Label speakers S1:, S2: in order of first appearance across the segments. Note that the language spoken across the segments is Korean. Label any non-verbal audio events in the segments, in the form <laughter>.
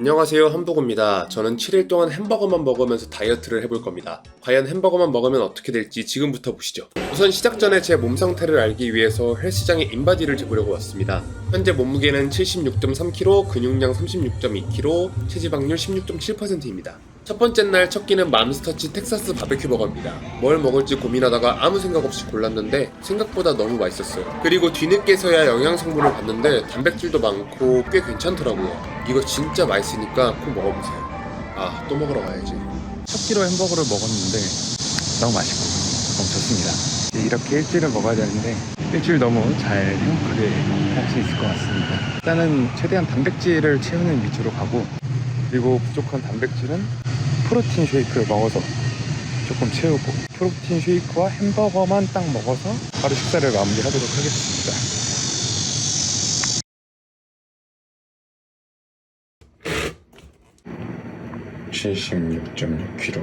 S1: 안녕하세요 한보고입니다. 저는 7일 동안 햄버거만 먹으면서 다이어트를 해볼 겁니다. 과연 햄버거만 먹으면 어떻게 될지 지금부터 보시죠. 우선 시작 전에 제 몸 상태를 알기 위해서 헬스장에 인바디를 재보려고 왔습니다. 현재 몸무게는 76.3kg, 근육량 36.2kg, 체지방률 16.7%입니다. 첫 번째 날 첫 끼는 맘스터치 텍사스 바베큐 버거입니다. 뭘 먹을지 고민하다가 아무 생각 없이 골랐는데 생각보다 너무 맛있었어요. 그리고 뒤늦게서야 영양 성분을 봤는데 단백질도 많고 꽤 괜찮더라고요. 이거 진짜 맛있으니까 꼭 먹어보세요. 아, 또 먹으러 가야지.
S2: 첫 끼로 햄버거를 먹었는데 너무 맛있고 너무 좋습니다. 이렇게 일주일을 먹어야 되는데 일주일 너무 잘 행복하게 할 수 있을 것 같습니다. 일단은 최대한 단백질을 채우는 위주로 가고 그리고 부족한 단백질은 프로틴 쉐이크를 먹어서 조금 채우고 프로틴 쉐이크와 햄버거만 딱 먹어서 바로 식사를 마무리하도록 하겠습니다. (76.6kg)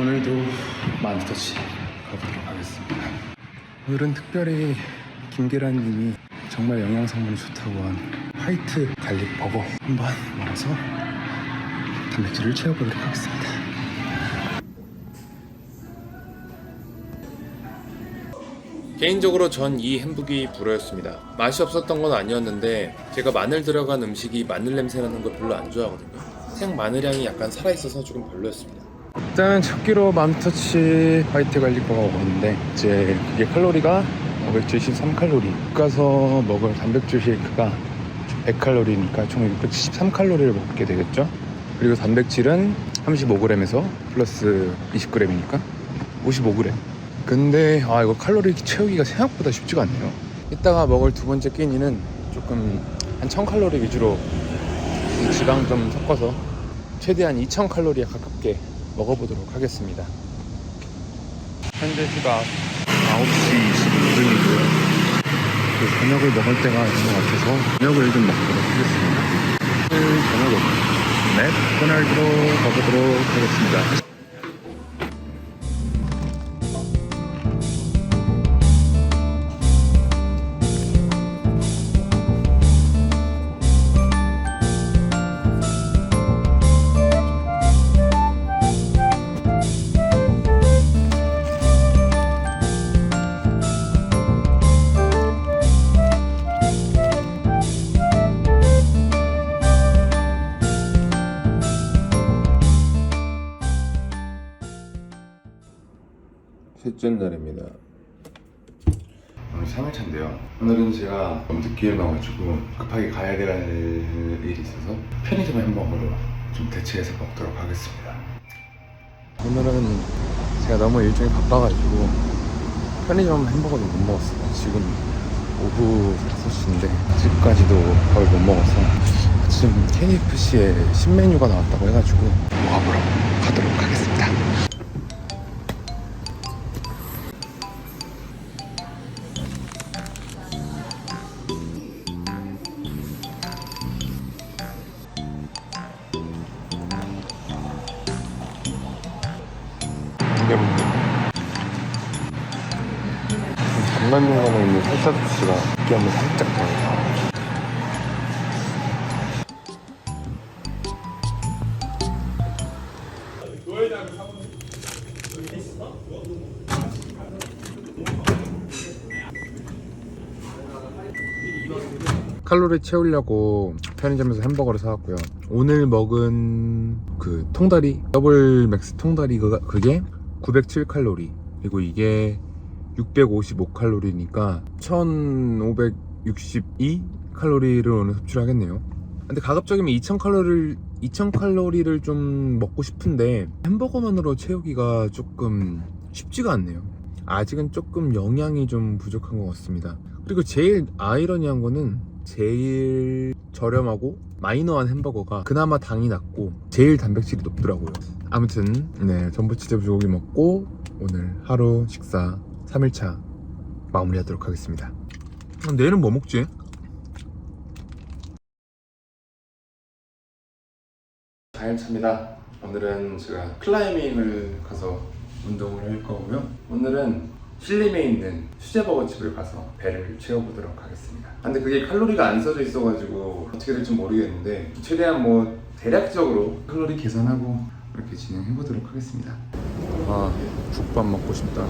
S2: 오늘도 맘스터치 오늘은 특별히 김계란 님이 정말 영양 성분이 좋다고 한 화이트 갈릭 버거 한번 먹어서 단백질을 채워보도록 하겠습니다.
S1: 개인적으로 전 이 햄버기 불호였습니다. 맛이 없었던 건 아니었는데 제가 마늘 들어간 음식이 마늘 냄새 나는 걸 별로 안 좋아하거든요. 생 마늘 향이 약간 살아있어서 조금 별로였습니다.
S2: 일단 첫 끼로 맘스터치 화이트 갈릭 버거 먹었는데 이제 그게 칼로리가 573칼로리. 가서 먹을 단백질 쉐이크가 100칼로리니까 총 673칼로리를 먹게 되겠죠? 그리고 단백질은 35g에서 플러스 20g이니까 55g 근데 아 이거 칼로리 채우기가 생각보다 쉽지가 않네요. 이따가 먹을 두 번째 끼니는 조금 한 1000칼로리 위주로 이 지방 좀 섞어서 최대한 2000칼로리에 가깝게 먹어보도록 하겠습니다. 현재 시각 9시 22분이고요. 그 저녁을 먹을 때가 된것 같아서 저녁을 좀 먹도록 하겠습니다. 오늘 저녁은 맥도날드로 가보도록 하겠습니다. 오늘은 제가 너무 늦게 일어나가지고 급하게 가야 될 일이 있어서 편의점 햄버거로 좀 대체해서 먹도록 하겠습니다. 오늘은 제가 너무 일정이 바빠가지고 편의점 햄버거도 못 먹었어요. 지금 오후 5시인데 아직까지도 거의 못 먹어서 지금 KFC에 신메뉴가 나왔다고 해가지고 먹어보러 가도록 하겠습니다. 뭔데? 중간중간에 있는 살사도스가 느끼함을 살짝 더해요. 칼로리 채우려고 편의점에서 햄버거를 사왔고요. 오늘 먹은 그 통다리 더블 맥스 통다리 그게 907칼로리 그리고 이게 655칼로리니까 1562 칼로리를 오늘 섭취를 하겠네요. 근데 가급적이면 2000칼로리를 2000칼로리를 좀 먹고 싶은데 햄버거만으로 채우기가 조금 쉽지가 않네요. 아직은 조금 영양이 좀 부족한 것 같습니다. 그리고 제일 아이러니한 거는 제일 저렴하고 마이너한 햄버거가 그나마 당이 낮고 제일 단백질이 높더라고요. 아무튼 네 전부치즈 불고기 먹고 오늘 하루 식사 3일차 마무리하도록 하겠습니다. 아, 내일은 뭐 먹지?
S1: 다일차입니다. 오늘은 제가 클라이밍을 가서
S2: 운동을 할 거고요. 오늘은 신림에 있는 수제버거집을 가서 배를 채워보도록 하겠습니다. 아, 근데 그게 칼로리가 안 써져 있어가지고 어떻게 될지 모르겠는데 최대한 뭐 대략적으로 칼로리 계산하고 이렇게 진행해보도록 하겠습니다. 아, 국밥 먹고 싶다.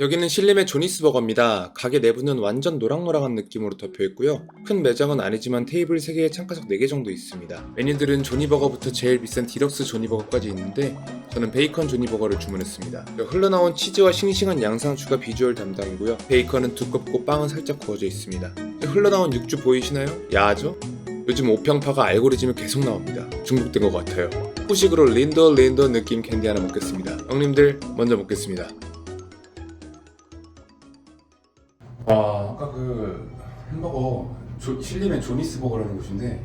S1: 여기는 신림의 조니스 버거입니다. 가게 내부는 완전 노랑노랑한 느낌으로 덮여 있고요. 큰 매장은 아니지만 테이블 3개에 창가석 4개 정도 있습니다. 메뉴들은 조니버거부터 제일 비싼 디럭스 조니버거까지 있는데 저는 베이컨 조니버거를 주문했습니다. 흘러나온 치즈와 싱싱한 양상추가 비주얼 담당이고요. 베이컨은 두껍고 빵은 살짝 구워져 있습니다. 흘러나온 육즙 보이시나요? 야하죠? 요즘 오평파가 알고리즘에 계속 나옵니다. 중독된 것 같아요. 후식으로 린더 린더 느낌 캔디 하나 먹겠습니다. 형님들 먼저 먹겠습니다.
S2: 와 아까 그 햄버거 조, 실림의 조니스 버거라는 곳인데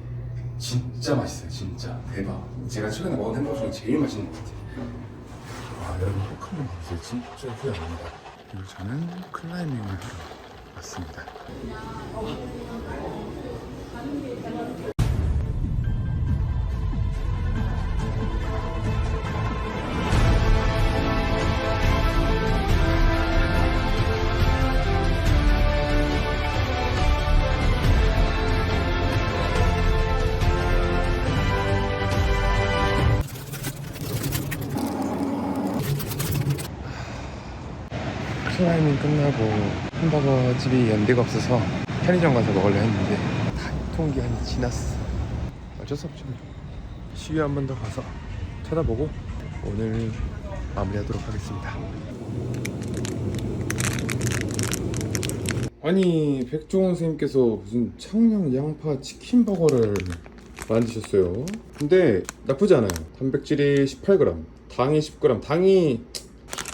S2: 진짜 맛있어요 진짜. 대박. 제가 최근에 먹은 햄버거 중에 제일 맛있는 것 같아요. 와 여러분 꼭 한번 가보세요. 진짜 후회 안 합니다. 그리고 저는 클라이밍을 하러 왔습니다 클라이밍 끝나고 햄버거 집이 연대가 없어서 편의점 가서 먹으려 했는데 다 유통기한이 지났어. 어쩔 수 없죠. 뭐. 시위 한 번 더 가서 찾아보고 오늘 마무리하도록 하겠습니다. 아니 백종원 선생님께서 무슨 청양 양파 치킨 버거를 만드셨어요? 근데 나쁘지 않아요. 단백질이 18g 당이 10g 당이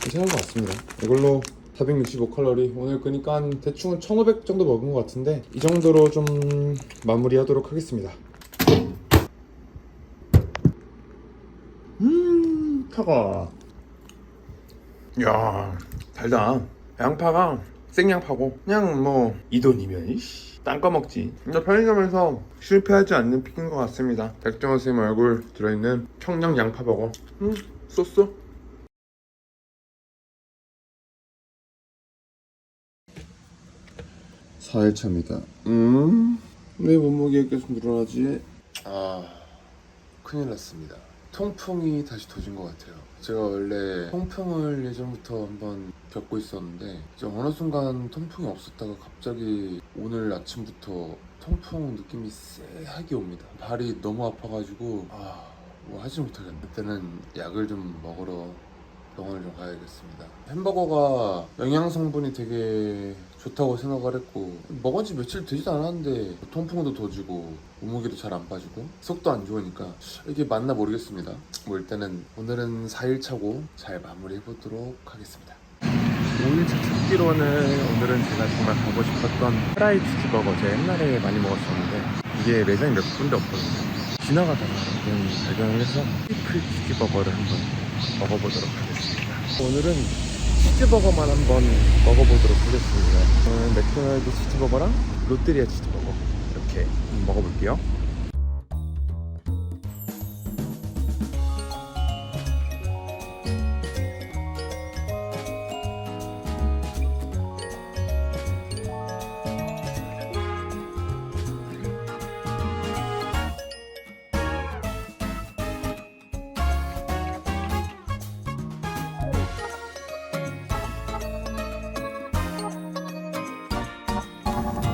S2: 괜찮은 것 같습니다. 이걸로 465칼로리. 오늘 그니까 대충 1500 정도 먹은 것 같은데 이 정도로 좀 마무리하도록 하겠습니다. 음 차가. 야 달다. 양파가 생양파고. 그냥 뭐 이 돈이면 이씨. 딴거 먹지. 근데 편의점에서 실패하지 않는 픽인 것 같습니다. 백종원 쌤 얼굴 들어있는 청양 양파버거. 음 소스 4일차입니다. 음? 왜 몸무게가 계속 늘어나지? 아 큰일 났습니다. 통풍이 다시 터진 것 같아요. 제가 원래 통풍을 예전부터 한번 겪고 있었는데 이제 어느 순간 통풍이 없었다가 갑자기 오늘 아침부터 통풍 느낌이 쎄하게 옵니다. 발이 너무 아파가지고 아 뭐 하지 못하겠네 그때는 약을 좀 먹으러 병원을 좀 가야겠습니다. 햄버거가 영양 성분이 되게 좋다고 생각을 했고 먹은 지 며칠 되지도 않았는데 통풍도 더지고 몸무게도 잘 안 빠지고 속도 안 좋으니까 이게 맞나 모르겠습니다. 뭐 일단은 오늘은 4일 차고 잘 마무리해 보도록 하겠습니다. 5일차 첫 끼로는 오늘은 제가 정말 가고 싶었던 프라이 치즈버거 제가 옛날에 많이 먹었었는데 이게 매장이 몇 군데 없거든요. 지나가다가 그냥 발견을 해서 트리플 치즈버거를 한번 먹어보도록 하겠습니다. 오늘은 치즈버거만 한번 먹어보도록 하겠습니다. 저는 맥도날드 치즈버거랑 롯데리아 치즈버거 이렇게 먹어볼게요. 생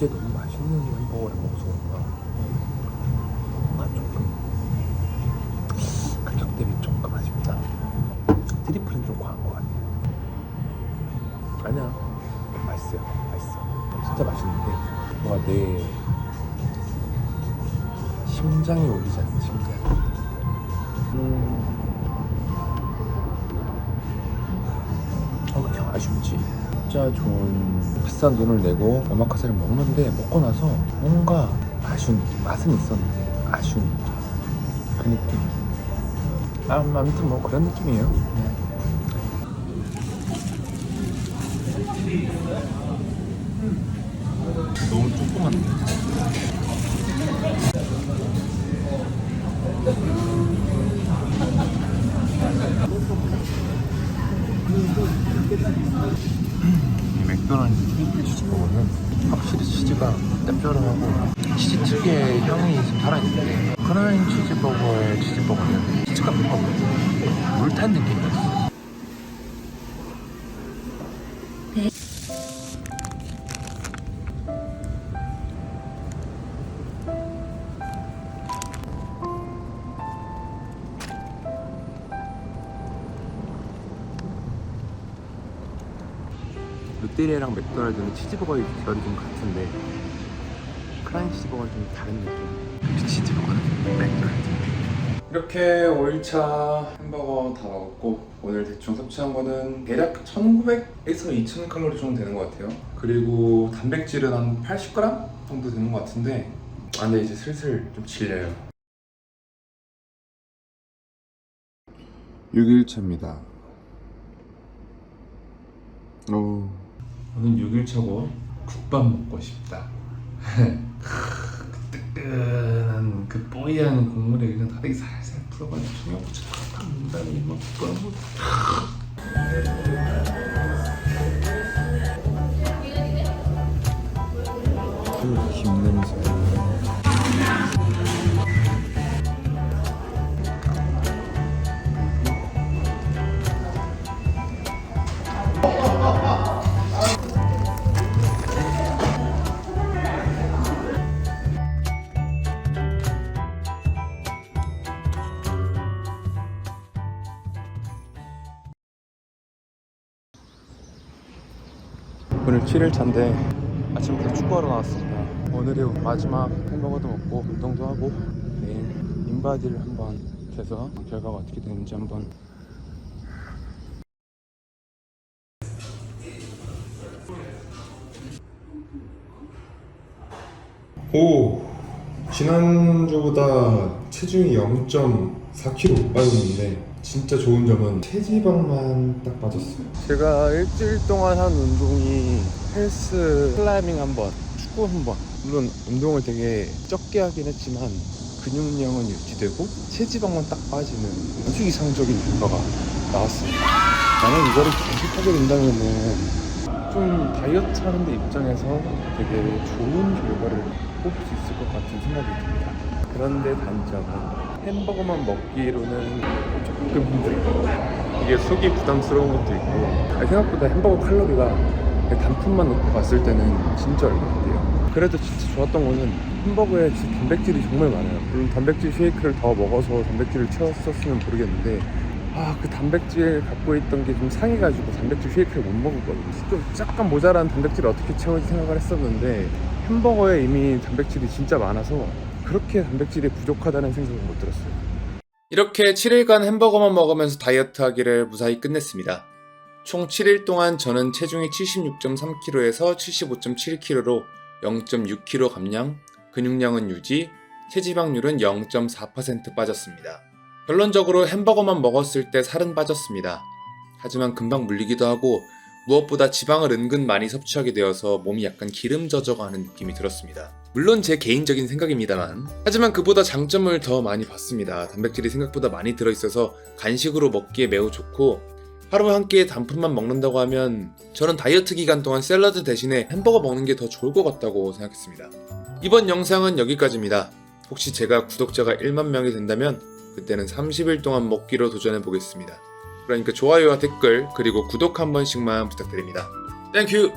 S2: 아, 어제 너무 맛있는 햄버거를 먹어서 그런가. 뭔가 조금 가격 대비 조금 아쉽다. 트리플은 좀 과한 것 같아요. 아니야. 맛있어요. 맛있어. 진짜 맛있는데. 와, 내 심장이 울리지 않는 심장. 음. 진짜 좋은 비싼 돈을 내고 오마카세를 먹는데 먹고 나서 뭔가 아쉬운 느낌 맛은 있었는데 아쉬운 느낌 그 느낌 아, 아무튼 뭐 그런 느낌이에요 그냥. 너무 조그만데 이 맥도날드 트리플 치즈버거는 확실히 치즈가 짭조름하고 치즈 특유의 향이 좀 살아있는데 크라인 치즈버거의 치즈버거는 치즈가 없고 물탄 느낌이었어 롯데리아랑 맥도날드는 치즈버거의 비결이 좀 같은데 크라인 치즈버거는 좀 다른 느낌. 그 치즈버거는 맥도날드. 이렇게 5일차 햄버거 다 먹었고 오늘 대충 섭취한 거는 대략 1900에서 2000 칼로리 정도 되는 것 같아요. 그리고 단백질은 한 80g 정도 되는 것 같은데 아 근데 이제 슬슬 좀 질려요. 6일차입니다. 오. 오늘 6일차고 국밥 먹고 싶다. 그 <laughs> 뜨끈한 그 뽀얀 국물에 그냥 다대기 살살 풀어가지고 청양고추 탁탁 넣은 다음 11일차인데 아침부터 축구하러 나왔습니다. 오늘이 마지막 햄버거도 먹고 운동도 하고 내일 인바디를 한번 재서 결과가 어떻게 되는지 한번
S3: 오 지난주보다 체중이 0.4kg 빠졌는데 진짜 좋은 점은 체지방만 딱 빠졌어요.
S2: 제가 일주일 동안 한 운동이 헬스, 클라이밍 한 번, 축구 한 번. 물론 운동을 되게 적게 하긴 했지만 근육량은 유지되고 체지방만 딱 빠지는 아주 이상적인 결과가 나왔습니다. 나는 이거를 계속 하게 된다면은 좀 다이어트 하는데 입장에서 되게 좋은 결과를 뽑을 수 있을 것 같은 생각이 듭니다. 그런데 단점은 햄버거만 먹기로는 조금 힘들다. 이게 속이 부담스러운 것도 있고 아니, 생각보다 햄버거 칼로리가 그냥 단품만 놓고 봤을 때는 진짜 얼마 안 돼요. 그래도 진짜 좋았던 거는 햄버거에 단백질이 정말 많아요. 물론 단백질 쉐이크를 더 먹어서 단백질을 채웠었으면 모르겠는데 아 그 단백질 갖고 있던 게 좀 상해가지고 단백질 쉐이크를 못 먹었거든요. 좀 약간 모자란 단백질을 어떻게 채우지 생각을 했었는데 햄버거에 이미 단백질이 진짜 많아서 그렇게 단백질이 부족하다는 생각은 못 들었어요.
S1: 이렇게 7일간 햄버거만 먹으면서 다이어트 하기를 무사히 끝냈습니다. 총 7일 동안 저는 체중이 76.3kg에서 75.7kg로 0.6kg 감량, 근육량은 유지, 체지방률은 0.4% 빠졌습니다. 결론적으로 햄버거만 먹었을 때 살은 빠졌습니다. 하지만 금방 물리기도 하고 무엇보다 지방을 은근 많이 섭취하게 되어서 몸이 약간 기름 져져가는 느낌이 들었습니다. 물론 제 개인적인 생각입니다만 하지만 그보다 장점을 더 많이 봤습니다. 단백질이 생각보다 많이 들어있어서 간식으로 먹기에 매우 좋고 하루에 한 끼의 단품만 먹는다고 하면 저는 다이어트 기간 동안 샐러드 대신에 햄버거 먹는 게 더 좋을 것 같다고 생각했습니다. 이번 영상은 여기까지입니다. 혹시 제가 구독자가 1만 명이 된다면 그때는 30일 동안 먹기로 도전해 보겠습니다. 그러니까 좋아요와 댓글 그리고 구독 한 번씩만 부탁드립니다. 땡큐!